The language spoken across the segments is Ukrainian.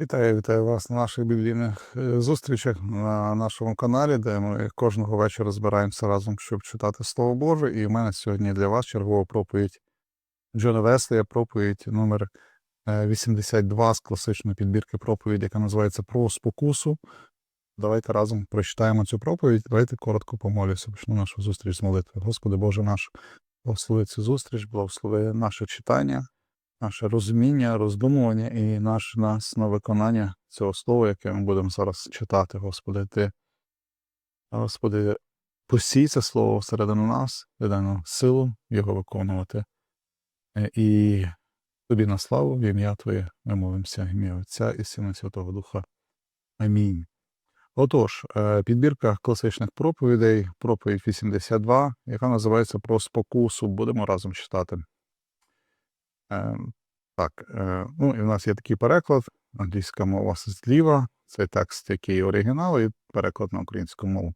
Вітаю, вітаю вас на наших біблійних е, зустрічах на нашому каналі, де ми кожного вечора збираємося разом, щоб читати Слово Боже. І в мене сьогодні для вас чергова проповідь Джона Веслія, проповідь номер е, 82 з класичної підбірки проповідь, яка називається Про спокусу. Давайте разом прочитаємо цю проповідь. Давайте коротко помолюся. Почну нашу зустріч з молитви. Господи Боже наш, благослови цю зустріч, благослови наше читання наше розуміння, роздумування і наш нас на виконання цього слова, яке ми будемо зараз читати, Господи, Ти, Господи, посій це слово всередину нас, дай нам силу його виконувати. Е, І тобі на славу в ім'я Твоє ми молимося, ім'я Отця і Сина Святого Духа. Амінь. Отож, е, підбірка класичних проповідей, проповідь 82, яка називається Про спокусу. Будемо разом читати. Е, Так, е, ну і в нас є такий переклад, англійська мова зліва, це текст, який оригінал, і переклад на українську мову.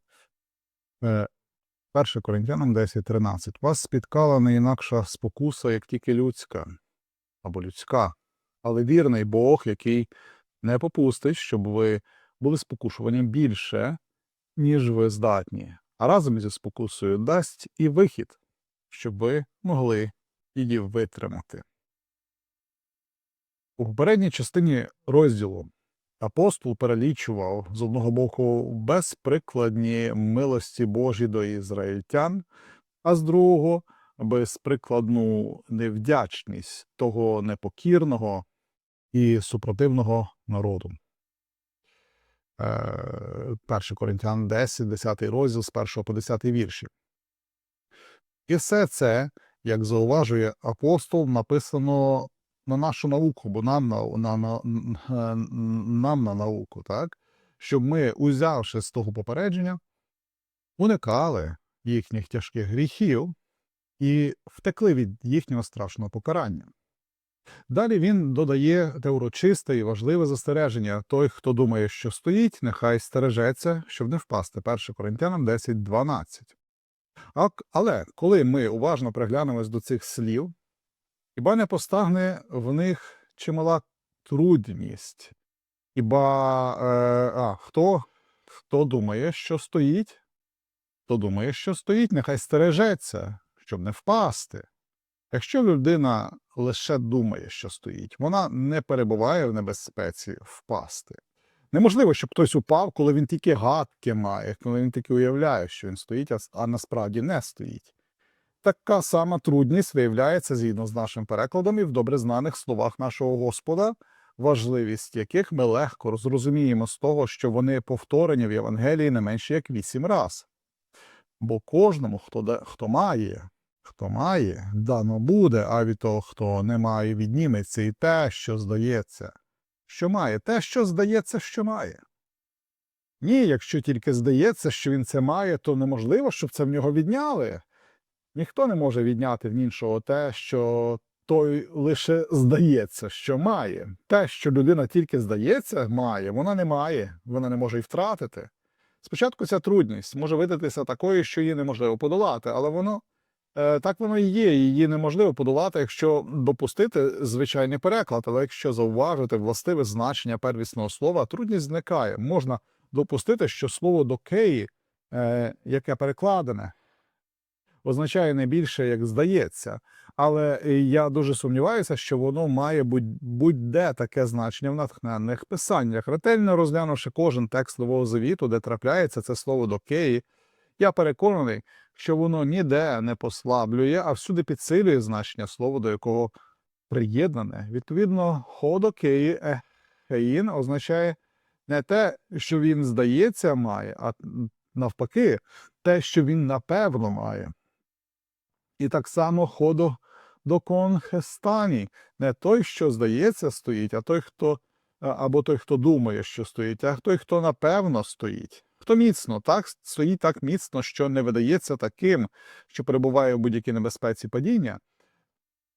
Е, 1 Коринтянам 10.13. Вас спіткала не інакша спокуса, як тільки людська, або людська, але вірний Бог, який не попустить, щоб ви були спокушувані більше, ніж ви здатні, а разом зі спокусою дасть і вихід, щоб ви могли її витримати. У попередній частині розділу апостол перелічував з одного боку безприкладні милості Божі до ізраїльтян, а з другого безприкладну невдячність того непокірного і супротивного народу. Е, 1 Коринтян 10, 10 розділ з 1 по 10 вірші. І все це, як зауважує апостол, написано на нашу науку, бо нам на, на, на, на, нам на науку, так? Щоб ми, узявши з того попередження, уникали їхніх тяжких гріхів і втекли від їхнього страшного покарання. Далі він додає те урочисте і важливе застереження. Той, хто думає, що стоїть, нехай стережеться, щоб не впасти. 1 Коринтянам 10.12. Але коли ми уважно приглянемось до цих слів, Хіба не постагне в них чимала трудність? Хіба е, а, хто, хто думає, що стоїть? Хто думає, що стоїть, нехай стережеться, щоб не впасти. Якщо людина лише думає, що стоїть, вона не перебуває в небезпеці впасти. Неможливо, щоб хтось упав, коли він тільки гадки має, коли він тільки уявляє, що він стоїть, а, насправді не стоїть. Така сама трудність виявляється згідно з нашим перекладом і в добре знаних словах нашого Господа, важливість яких ми легко зрозуміємо з того, що вони повторені в Євангелії не менше як вісім раз. Бо кожному, хто, хто має, хто має, дано буде, а від того, хто не має, відніметься і те, що здається, що має, те, що здається, що має. Ні, якщо тільки здається, що він це має, то неможливо, щоб це в нього відняли. Ніхто не може відняти в іншого те, що той лише здається, що має. Те, що людина тільки здається, має, вона не має, вона не може й втратити. Спочатку ця трудність може видатися такою, що її неможливо подолати, але воно е, так воно і є. Її неможливо подолати, якщо допустити звичайний переклад, але якщо зауважити властиве значення первісного слова, трудність зникає. Можна допустити, що слово докеї, е, яке перекладене, означає не більше, як здається. Але е, я дуже сумніваюся, що воно має будь- будь-де таке значення в натхненних писаннях. Ретельно розглянувши кожен текст Нового Завіту, де трапляється це слово докеї, я переконаний, що воно ніде не послаблює, а всюди підсилює значення слова, до якого приєднане. Відповідно, ходокеї ехеїн означає не те, що він здається має, а навпаки, те, що він напевно має. І так само ходо до конхестані. Не той, що здається, стоїть, а той, хто або той, хто думає, що стоїть, а той, хто напевно стоїть. Хто міцно, так стоїть так міцно, що не видається таким, що перебуває в будь-якій небезпеці падіння.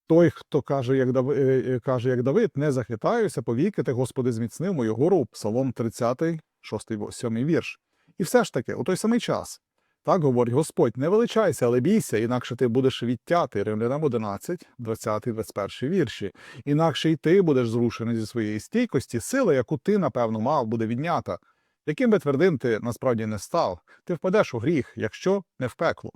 Той, хто каже, як Давид, каже, як Давид, не захитаюся, повіки ти, Господи, зміцнив мою гору, Псалом 30, 6, 7 вірш. І все ж таки, у той самий час, Так говорить Господь, не величайся, але бійся, інакше ти будеш відтяти Римлянам 11, 20, 21 вірші. Інакше й ти будеш зрушений зі своєї стійкості, сила, яку ти, напевно, мав, буде віднята. Яким би твердим ти насправді не став, ти впадеш у гріх, якщо не в пекло.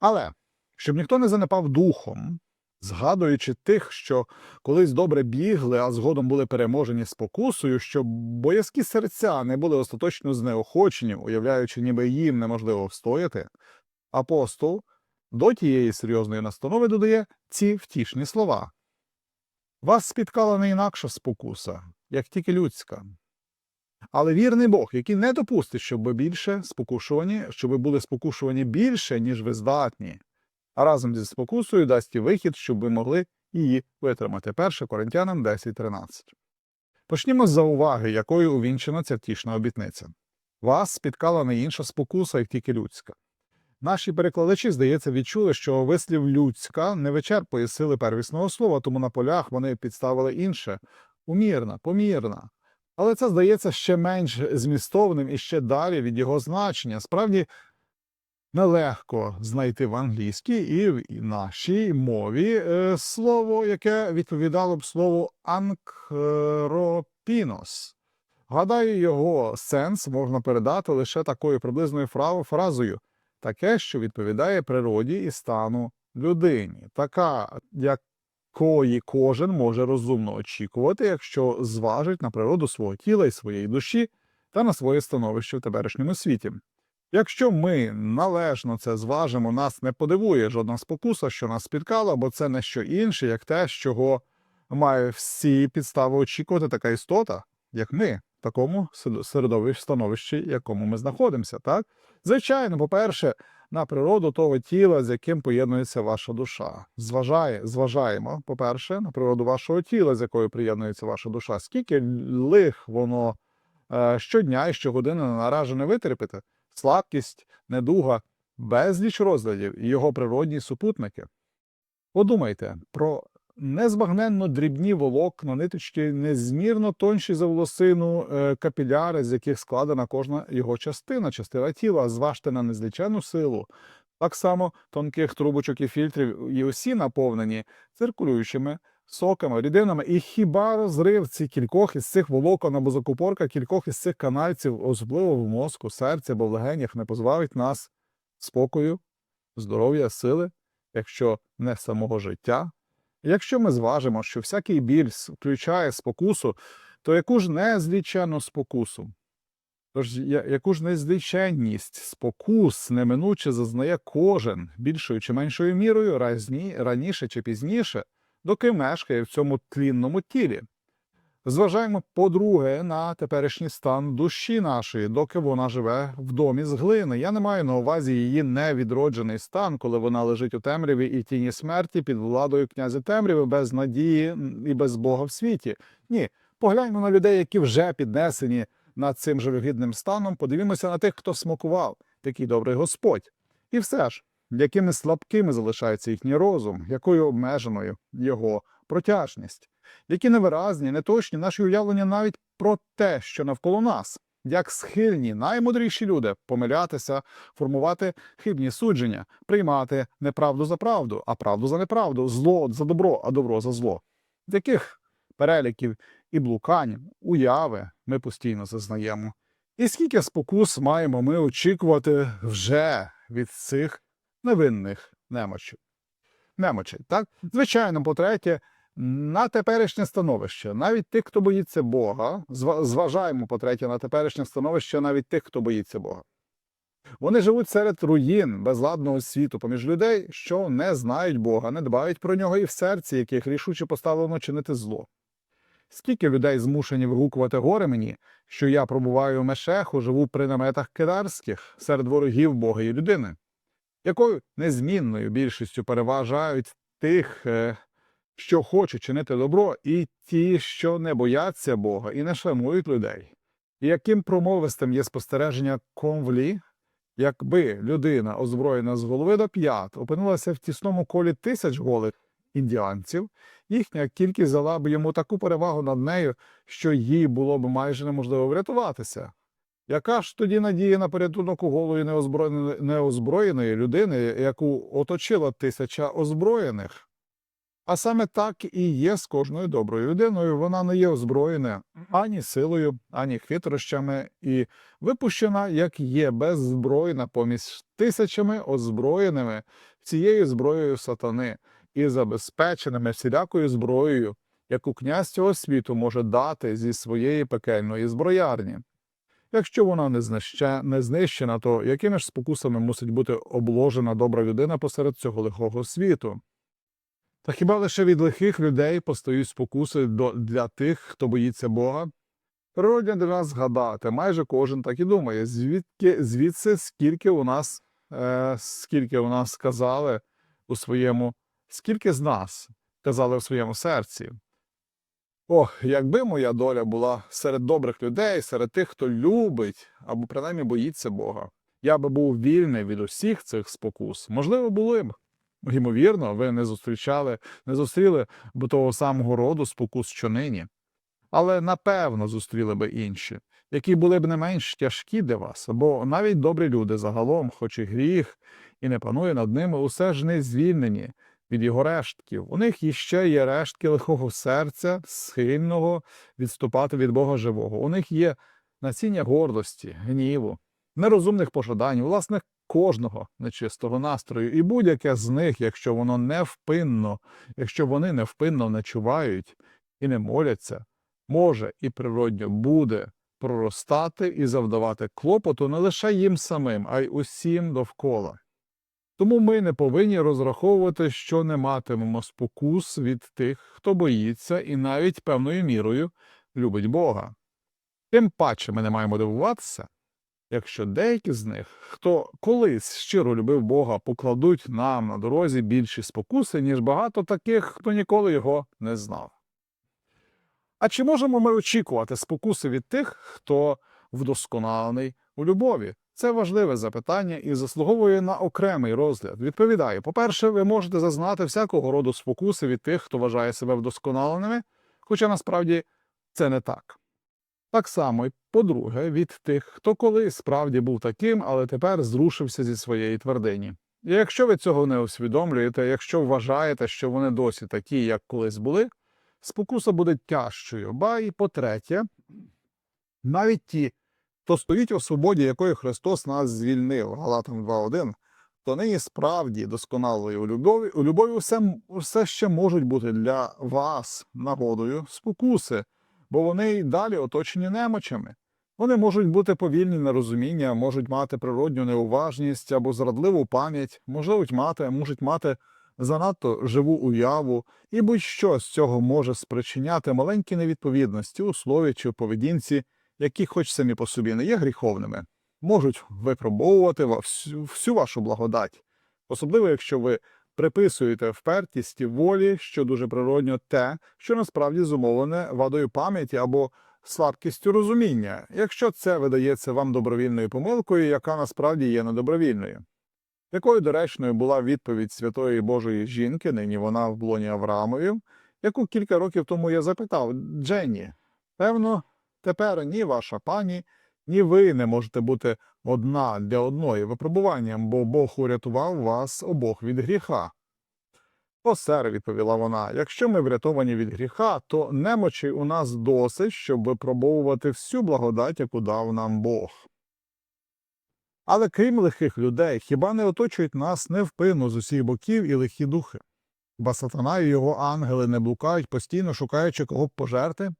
Але щоб ніхто не занепав духом, згадуючи тих, що колись добре бігли, а згодом були переможені спокусою, щоб боязкі серця не були остаточно знеохочені, уявляючи, ніби їм неможливо встояти, апостол до тієї серйозної настанови додає ці втішні слова. Вас спіткала не інакша спокуса, як тільки людська. Але вірний Бог, який не допустить, щоб ви більше спокушувані, щоб ви були спокушувані більше, ніж ви здатні, а разом зі спокусою дасть і вихід, щоб ви могли її витримати. 1 Коринтянам 10.13. Почнімо з зауваги, якою увінчена ця втішна обітниця. Вас спіткала не інша спокуса, як тільки людська. Наші перекладачі, здається, відчули, що вислів людська не вичерпує сили первісного слова, тому на полях вони підставили інше умірна, помірна. Але це здається ще менш змістовним і ще далі від його значення. Справді нелегко знайти в англійській і в нашій мові е, слово, яке відповідало б слову анкропінос. Гадаю, його сенс можна передати лише такою приблизною фразою таке, що відповідає природі і стану людині, така, якої кожен може розумно очікувати, якщо зважить на природу свого тіла і своєї душі та на своє становище в теперішньому світі. Якщо ми належно це зважимо, нас не подивує жодна спокуса, що нас спіткала, бо це не що інше, як те, чого має всі підстави очікувати така істота, як ми, в такому середовищі становищі, в якому ми знаходимося. Так, звичайно, по-перше, на природу того тіла, з яким поєднується ваша душа. Зважає, зважаємо, по-перше, на природу вашого тіла, з якою приєднується ваша душа. Скільки лих воно е, щодня і щогодини наражене витерпіти? Слабкість, недуга, безліч розглядів і його природні супутники. Подумайте про незбагненно дрібні волокна, ниточки незмірно тонші за волосину, е, капіляри, з яких складена кожна його частина, частина тіла, зважте на незлічену силу. Так само тонких трубочок і фільтрів і усі наповнені циркулюючими соками, рідинами. І хіба розрив ці кількох із цих волокон або закупорка кількох із цих канальців, особливо в мозку, серці або в легенях, не позбавить нас спокою, здоров'я, сили, якщо не самого життя? Якщо ми зважимо, що всякий біль включає спокусу, то яку ж незлічену спокусу? Тож яку ж незліченність, спокус неминуче зазнає кожен більшою чи меншою мірою разні, раніше чи пізніше, доки мешкає в цьому тлінному тілі. Зважаємо, по-друге, на теперішній стан душі нашої, доки вона живе в домі з глини. Я не маю на увазі її невідроджений стан, коли вона лежить у темряві і тіні смерті під владою князя темряви без надії і без Бога в світі. Ні, погляньмо на людей, які вже піднесені над цим жалюгідним станом. Подивімося на тих, хто смакував, такий добрий Господь. І все ж, якими слабкими залишається їхній розум, якою обмеженою його протяжність які невиразні, неточні наші уявлення навіть про те, що навколо нас, як схильні наймудріші люди помилятися, формувати хибні судження, приймати неправду за правду, а правду за неправду, зло за добро, а добро за зло. Яких переліків і блукань, уяви ми постійно зазнаємо. І скільки спокус маємо ми очікувати вже від цих невинних немочів. Немочей, так? Звичайно, по-третє, на теперішнє становище, навіть тих, хто боїться Бога, зважаємо, по-третє, на теперішнє становище навіть тих, хто боїться Бога. Вони живуть серед руїн безладного світу, поміж людей, що не знають Бога, не дбають про нього і в серці, яких рішуче поставлено чинити зло. Скільки людей змушені вигукувати горе мені, що я пробуваю в мешеху, живу при наметах кидарських серед ворогів Бога і людини, якою незмінною більшістю переважають тих, е, що хочуть чинити добро, і ті, що не бояться Бога і не шанують людей. І яким промовистим є спостереження конвлі, якби людина, озброєна з голови до п'ят, опинилася в тісному колі тисяч голих індіанців, їхня кількість взяла б йому таку перевагу над нею, що їй було б майже неможливо врятуватися. Яка ж тоді надія на порятунок у голої неозброєної, неозброєної людини, яку оточила тисяча озброєних? А саме так і є з кожною доброю людиною. Вона не є озброєна ані силою, ані хитрощами, і випущена, як є, беззбройна поміж тисячами озброєними цією зброєю сатани і забезпеченими всілякою зброєю, яку князь цього світу може дати зі своєї пекельної зброярні. Якщо вона не, знища, не знищена, то якими ж спокусами мусить бути обложена добра людина посеред цього лихого світу? Та хіба лише від лихих людей постають спокуси для тих, хто боїться Бога? Природня для нас згадати, майже кожен так і думає, звідки, звідси скільки у нас, е, скільки у нас сказали у своєму, скільки з нас казали в своєму серці. Ох, якби моя доля була серед добрих людей, серед тих, хто любить або принаймні боїться Бога, я би був вільний від усіх цих спокус. Можливо, були б. Ймовірно, ви не зустрічали, не зустріли б того самого роду спокус, що нині. Але напевно зустріли би інші, які були б не менш тяжкі для вас, бо навіть добрі люди загалом, хоч і гріх, і не панує над ними, усе ж не звільнені від його рештків. У них іще є рештки лихого серця, схильного відступати від Бога живого. У них є насіння гордості, гніву, нерозумних пожадань, власне, кожного нечистого настрою. І будь-яке з них, якщо воно невпинно, якщо вони невпинно не чувають і не моляться, може і природньо буде проростати і завдавати клопоту не лише їм самим, а й усім довкола. Тому ми не повинні розраховувати, що не матимемо спокус від тих, хто боїться і навіть певною мірою любить Бога. Тим паче ми не маємо дивуватися, якщо деякі з них, хто колись щиро любив Бога, покладуть нам на дорозі більші спокуси, ніж багато таких, хто ніколи його не знав. А чи можемо ми очікувати спокуси від тих, хто вдосконалений у любові? Це важливе запитання і заслуговує на окремий розгляд. Відповідаю, по-перше, ви можете зазнати всякого роду спокуси від тих, хто вважає себе вдосконаленими, хоча насправді це не так. Так само, і по-друге, від тих, хто колись справді був таким, але тепер зрушився зі своєї твердині. І якщо ви цього не усвідомлюєте, якщо вважаєте, що вони досі такі, як колись були, спокуса буде тяжчою. Ба і по-третє, навіть ті, хто стоїть у свободі, якої Христос нас звільнив, Галатам 2.1, то нині справді досконалої у любові, у любові все, все ще можуть бути для вас нагодою спокуси, бо вони й далі оточені немочами. Вони можуть бути повільні на розуміння, можуть мати природню неуважність або зрадливу пам'ять, можуть мати, можуть мати занадто живу уяву, і будь-що з цього може спричиняти маленькі невідповідності у слові чи в поведінці, які, хоч самі по собі не є гріховними, можуть випробовувати всю, всю вашу благодать, особливо якщо ви приписуєте впертість і волі, що дуже природньо те, що насправді зумовлене вадою пам'яті або слабкістю розуміння, якщо це видається вам добровільною помилкою, яка насправді є недобровільною. Якою доречною була відповідь святої Божої жінки, нині вона в блоні Авраамові, яку кілька років тому я запитав Дженні, певно, тепер ні ваша пані, ні ви не можете бути одна для одної випробуванням, бо Бог урятував вас обох від гріха. О, сер, відповіла вона, якщо ми врятовані від гріха, то немочі у нас досить, щоб випробовувати всю благодать, яку дав нам Бог. Але крім лихих людей, хіба не оточують нас невпинно з усіх боків і лихі духи? Хіба сатана і його ангели не блукають, постійно шукаючи кого б пожерти?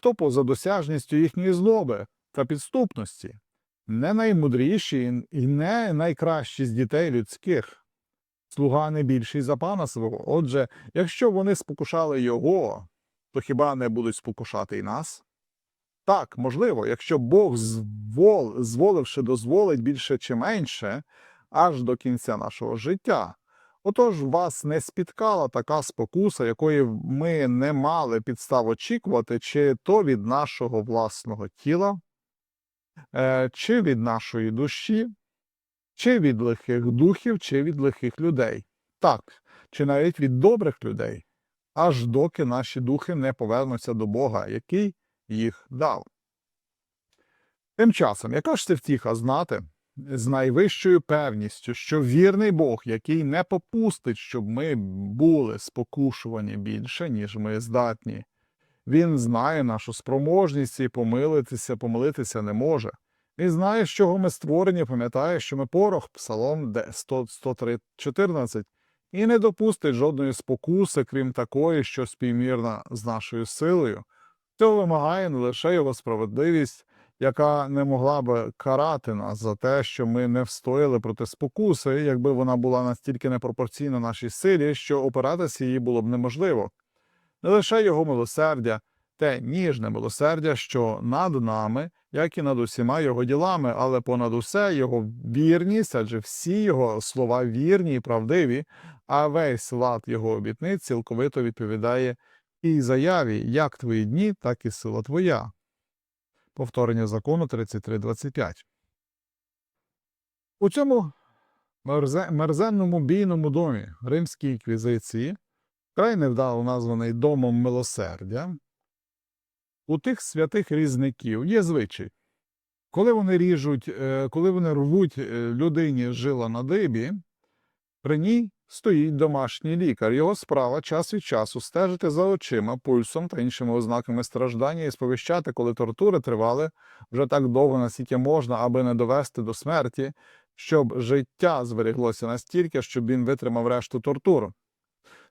Хто поза досяжністю їхньої злоби та підступності? Не наймудріші і не найкращі з дітей людських. Слуга не більший за пана свого. Отже, якщо вони спокушали його, то хіба не будуть спокушати і нас? Так, можливо, якщо Бог, звол, зволивши, дозволить більше чи менше, аж до кінця нашого життя. Отож, вас не спіткала така спокуса, якої ми не мали підстав очікувати, чи то від нашого власного тіла, е, чи від нашої душі, чи від лихих духів, чи від лихих людей. Так, чи навіть від добрих людей, аж доки наші духи не повернуться до Бога, який їх дав. Тим часом, яка ж це втіха знати з найвищою певністю, що вірний Бог, який не попустить, щоб ми були спокушувані більше, ніж ми здатні, він знає нашу спроможність і помилитися, помилитися не може. Він знає, з чого ми створені, пам'ятає, що ми порох, Псалом 100, 103, 14, і не допустить жодної спокуси, крім такої, що співмірна з нашою силою. Цього вимагає не лише його справедливість, яка не могла би карати нас за те, що ми не встояли проти спокуси, якби вона була настільки непропорційна нашій силі, що опиратися її було б неможливо. Не лише його милосердя, те ніжне милосердя, що над нами, як і над усіма його ділами, але понад усе його вірність, адже всі його слова вірні і правдиві, а весь лад його обітниць цілковито відповідає і заяві, як твої дні, так і сила твоя. Повторення закону 33.25. У цьому мерзенному бійному домі римській інквізиції, край невдало названий Домом милосердя, у тих святих різників є звичай. Коли вони ріжуть, е, коли вони рвуть е, людині жила на дибі, при ній стоїть домашній лікар. Його справа час від часу стежити за очима, пульсом та іншими ознаками страждання і сповіщати, коли тортури тривали вже так довго, наскільки можна, аби не довести до смерті, щоб життя зберіглося настільки, щоб він витримав решту тортур.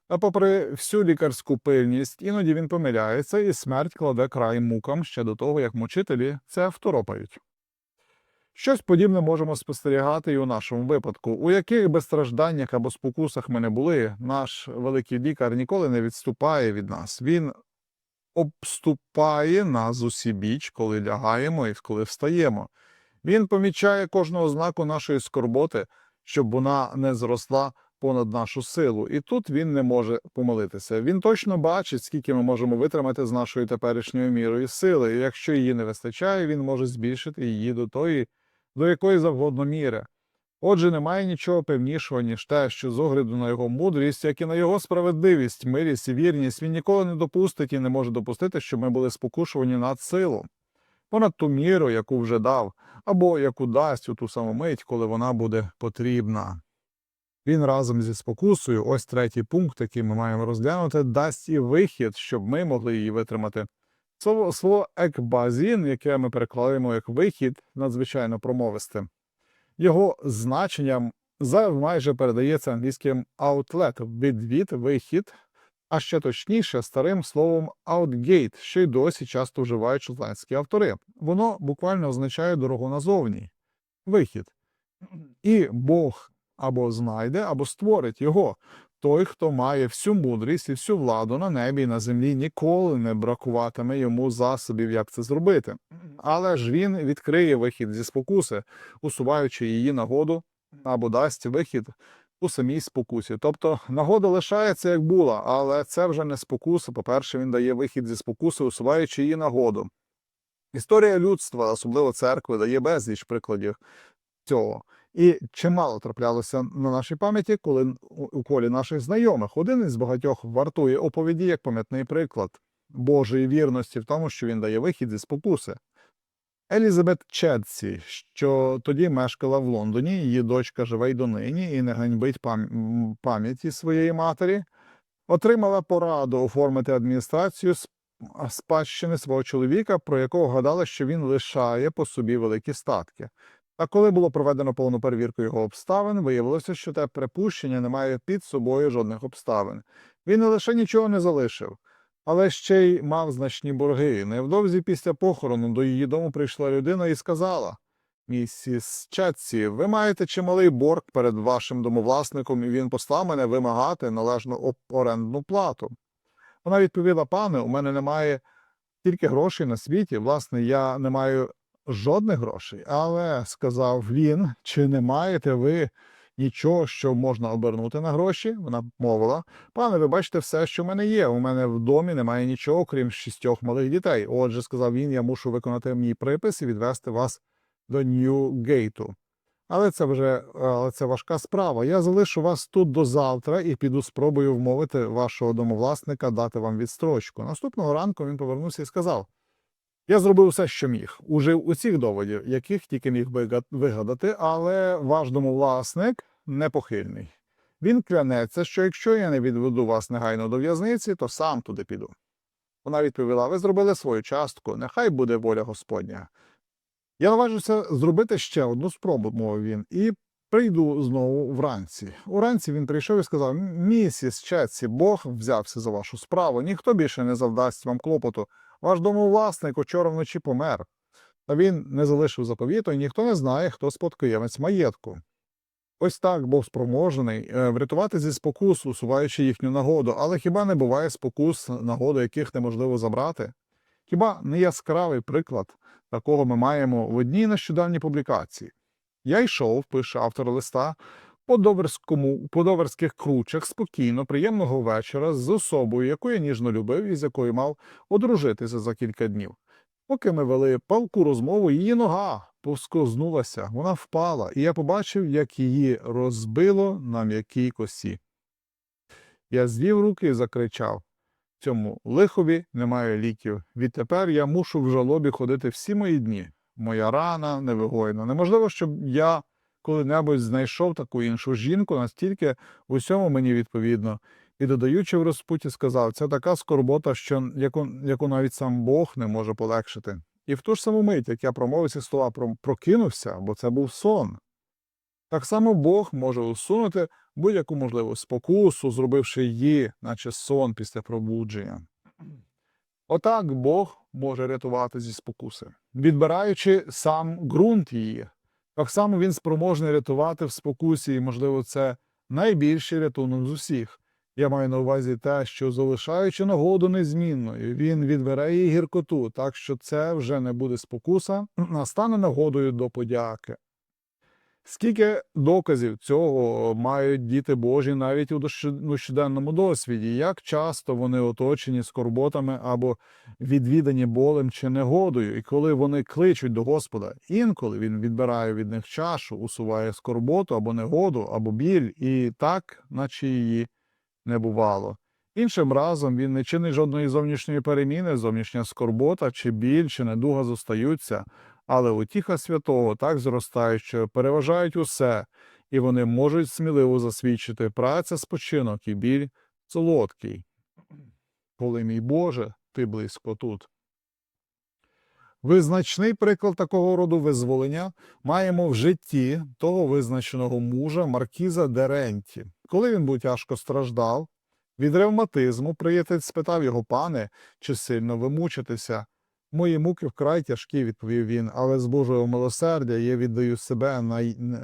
А попри всю лікарську пильність, іноді він помиляється, і смерть кладе край мукам ще до того, як мучителі це второпають. Щось подібне можемо спостерігати і у нашому випадку. У яких би стражданнях або спокусах ми не були, наш великий лікар ніколи не відступає від нас. Він обступає нас усібіч, коли лягаємо і коли встаємо. Він помічає кожну ознаку нашої скорботи, щоб вона не зросла понад нашу силу. І тут він не може помилитися. Він точно бачить, скільки ми можемо витримати з нашою теперішньою мірою сили. І якщо її не вистачає, він може збільшити її до тої, до якої завгодно міри. Отже, немає нічого певнішого, ніж те, що з огляду на його мудрість, як і на його справедливість, милість і вірність, він ніколи не допустить і не може допустити, щоб ми були спокушувані над силу, понад ту міру, яку вже дав, або яку дасть у ту саму мить, коли вона буде потрібна. Він разом зі спокусою, ось третій пункт, який ми маємо розглянути, дасть і вихід, щоб ми могли її витримати. Слово, слово екбазін, яке ми перекладаємо як вихід, надзвичайно промовисте. Його значенням майже передається англійським outlet – відвід, вихід, а ще точніше старим словом outgate, що й досі часто вживають шотландські автори. Воно буквально означає дорогу назовні, вихід. І Бог або знайде, або створить його. Той, хто має всю мудрість і всю владу на небі і на землі, ніколи не бракуватиме йому засобів, як це зробити. Але ж він відкриє вихід зі спокуси, усуваючи її нагоду або дасть вихід у самій спокусі. Тобто нагода лишається як була, але це вже не спокуса. По-перше, він дає вихід зі спокуси, усуваючи її нагоду. Історія людства, особливо церкви, дає безліч прикладів цього. І чимало траплялося на нашій пам'яті, коли у колі наших знайомих один із багатьох вартує оповіді як пам'ятний приклад Божої вірності в тому, що він дає вихід зі спокуси. Елізабет Чедсі, що тоді мешкала в Лондоні, її дочка живе й донині і не ганьбить пам'яті своєї матері, отримала пораду оформити адміністрацію сп- спадщини свого чоловіка, про якого гадала, що він лишає по собі великі статки. А коли було проведено повну перевірку його обставин, виявилося, що те припущення не має під собою жодних обставин. Він не лише нічого не залишив, але ще й мав значні борги. Невдовзі після похорону до її дому прийшла людина і сказала: Місіс Четсі, ви маєте чималий борг перед вашим домовласником, і він послав мене вимагати належну орендну плату. Вона відповіла: пане, у мене немає тільки грошей на світі. Власне, я не маю жодних грошей. Але сказав він, чи не маєте ви нічого, що можна обернути на гроші? Вона мовила: пане, ви бачите все, що в мене є. У мене в домі немає нічого, крім шістьох малих дітей. Отже, сказав він, я мушу виконати мій припис і відвести вас до Нью-Гейту. Але це вже але це важка справа. Я залишу вас тут до завтра і піду спробую вмовити вашого домовласника дати вам відстрочку. Наступного ранку він повернувся і сказав: Я зробив все, що міг. Ужив усіх доводів, яких тільки міг вига- вигадати, але ваш домовласник непохильний. Він клянеться, що якщо я не відведу вас негайно до в'язниці, то сам туди піду. Вона відповіла: Ви зробили свою частку, нехай буде воля Господня. Я наважуся зробити ще одну спробу, мовив він, і прийду знову вранці. Уранці він прийшов і сказав: Місіс Четсі, Бог взявся за вашу справу, ніхто більше не завдасть вам клопоту. Ваш домовласник учора вночі помер. Та він не залишив заповіту, і ніхто не знає, хто спадкоємець маєтку. Ось так Бог спроможений е, врятувати зі спокус, усуваючи їхню нагоду, але хіба не буває спокус, нагоду яких неможливо забрати? Хіба не яскравий приклад такого ми маємо в одній нещодавній публікації? Я йшов, пише автор листа, по доверському, кручах спокійно, приємного вечора з особою, яку я ніжно любив і з якою мав одружитися за кілька днів. Поки ми вели палку розмову, її нога повскознулася, вона впала, і я побачив, як її розбило на м'якій косі. Я звів руки і закричав цьому лихові немає ліків. Відтепер я мушу в жалобі ходити всі мої дні. Моя рана невигойна. Неможливо, щоб я коли-небудь знайшов таку іншу жінку, настільки усьому мені відповідно. І додаючи в розпуті, сказав, це така скорбота, що яку, яку навіть сам Бог не може полегшити. І в ту ж саму мить, як я промовив ці слова, прокинувся, бо це був сон. Так само Бог може усунути будь-яку можливу спокусу, зробивши її, наче сон після пробудження. Отак Бог може рятувати зі спокуси, відбираючи сам ґрунт її. Так само він спроможний рятувати в спокусі, і, можливо, це найбільший рятунок з усіх. Я маю на увазі те, що залишаючи нагоду незмінною, він відбере її гіркоту, так що це вже не буде спокуса, а стане нагодою до подяки. Скільки доказів цього мають діти Божі навіть у щоденному досвіді, як часто вони оточені скорботами або відвідані болем чи негодою, і коли вони кличуть до Господа, інколи він відбирає від них чашу, усуває скорботу або негоду, або біль, і так, наче її не бувало. Іншим разом він не чинить жодної зовнішньої переміни, зовнішня скорбота, чи біль, чи недуга зостаються, але утіха святого так зростає, що переважають усе, і вони можуть сміливо засвідчити праця, спочинок і біль солодкий. Коли, мій Боже, ти близько тут. Визначний приклад такого роду визволення маємо в житті того визначеного мужа Маркіза Деренті. Коли він був тяжко страждав, від ревматизму приятель спитав його пане, чи сильно ви мучитеся. Мої муки вкрай тяжкі, відповів він, але з Божого милосердя я віддаю себе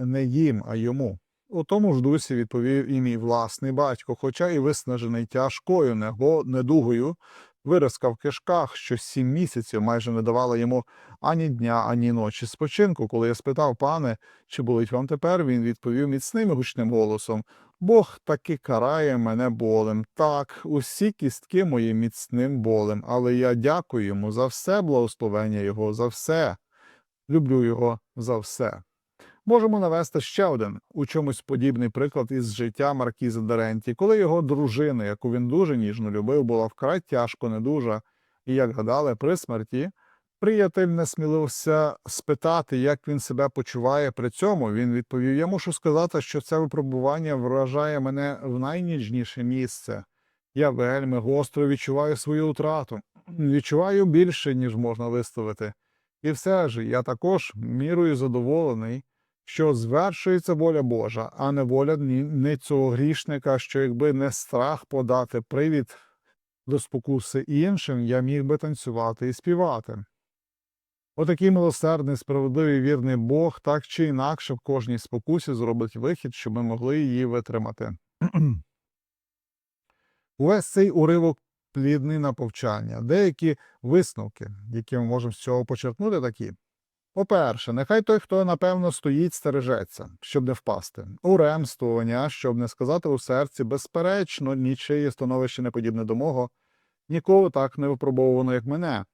не їм, а йому. У тому ж дусі відповів і мій власний батько, хоча і виснажений тяжкою недугою, виразка в кишках, що сім місяців майже не давала йому ані дня, ані ночі спочинку. Коли я спитав, пане, чи болить вам тепер, він відповів міцним гучним голосом. Бог таки карає мене болем. Так, усі кістки мої міцним болем, але я дякую йому за все благословення Його, за все. Люблю його за все. Можемо навести ще один у чомусь подібний приклад із життя Маркіза Деренті, коли його дружина, яку він дуже ніжно любив, була вкрай тяжко недужа, і, як гадали, при смерті приятель не смілився спитати, як він себе почуває при цьому. Він відповів: Я мушу сказати, що це випробування вражає мене в найніжніше місце. Я вельми гостро відчуваю свою втрату, відчуваю більше, ніж можна виставити. І все ж я також мірою задоволений, що звершується воля Божа, а не воля не цього грішника, що якби не страх подати привід до спокуси іншим, я міг би танцювати і співати. Отакий милосердний, справедливий вірний Бог так чи інакше в кожній спокусі зробить вихід, щоб ми могли її витримати. Увесь цей уривок плідний на повчання. Деякі висновки, які ми можемо з цього почерпнути, такі. По-перше, нехай той, хто напевно стоїть, стережеться, щоб не впасти. Уремствування, щоб не сказати у серці, безперечно, нічиє становище не подібне до мого, ніколи так не випробовувано, як мене.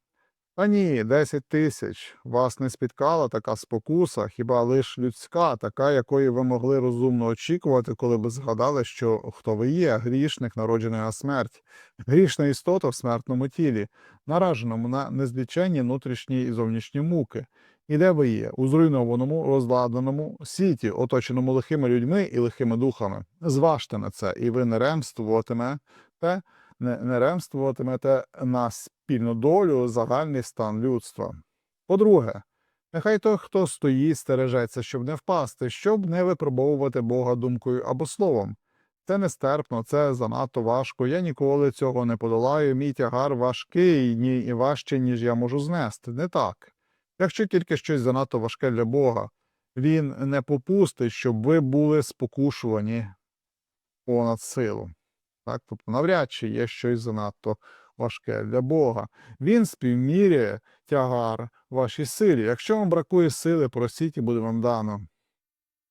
А ні, 10 тисяч. Вас не спіткала така спокуса, хіба лиш людська, така, якої ви могли розумно очікувати, коли б згадали, що хто ви є, грішник, народжений на смерть, грішна істота в смертному тілі, нараженому на незліченні внутрішні і зовнішні муки. І де ви є? У зруйнованому, розладаному світі, оточеному лихими людьми і лихими духами. Зважте на це, і ви не ремствуватимете, не, не ремствуватимете на спільну долю загальний стан людства. По-друге, нехай той, хто стоїть, стережеться, щоб не впасти, щоб не випробовувати Бога думкою або словом. Це нестерпно, це занадто важко. Я ніколи цього не подолаю. Мій тягар важкий ні і важче, ніж я можу знести. Не так. Якщо тільки щось занадто важке для Бога, він не попустить, щоб ви були спокушувані понад силу. Так? Тобто, навряд чи є щось занадто важке для Бога. Він співміряє тягар вашій силі. Якщо вам бракує сили, просіть і буде вам дано.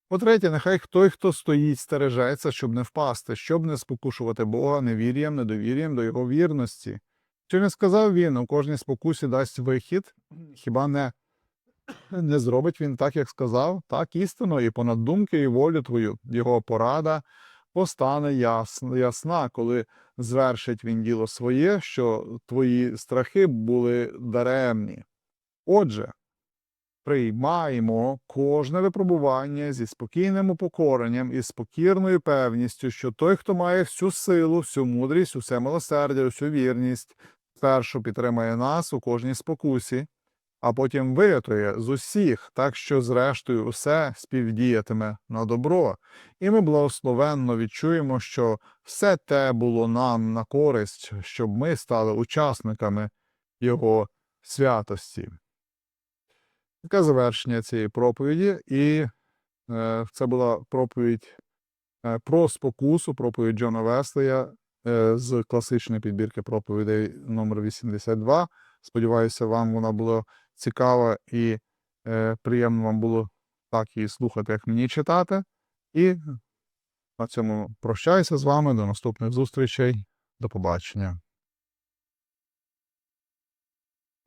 По-третє, нехай той, хто стоїть, стережеться, щоб не впасти, щоб не спокушувати Бога невір'ям, недовір'ям до його вірності. Чи не сказав він, у кожній спокусі дасть вихід, хіба не, не зробить він так, як сказав, так істинно, і понад думки і волю твою, його порада постане ясна, ясна, коли звершить він діло своє, що твої страхи були даремні. Отже, приймаємо кожне випробування зі спокійним упокоренням і спокірною певністю, що той, хто має всю силу, всю мудрість, усе милосердя, всю вірність, спершу підтримає нас у кожній спокусі, а потім вирятує з усіх, так що, зрештою, усе співдіятиме на добро, і ми благословенно відчуємо, що все те було нам на користь, щоб ми стали учасниками Його святості. Таке завершення цієї проповіді, і е, це була проповідь е, про спокусу, проповідь Джона Веслея е, з класичної підбірки проповідей номер 82. Сподіваюся, вам вона була цікава і е, приємно вам було так її слухати, як мені читати. І на цьому прощаюся з вами. До наступних зустрічей. До побачення.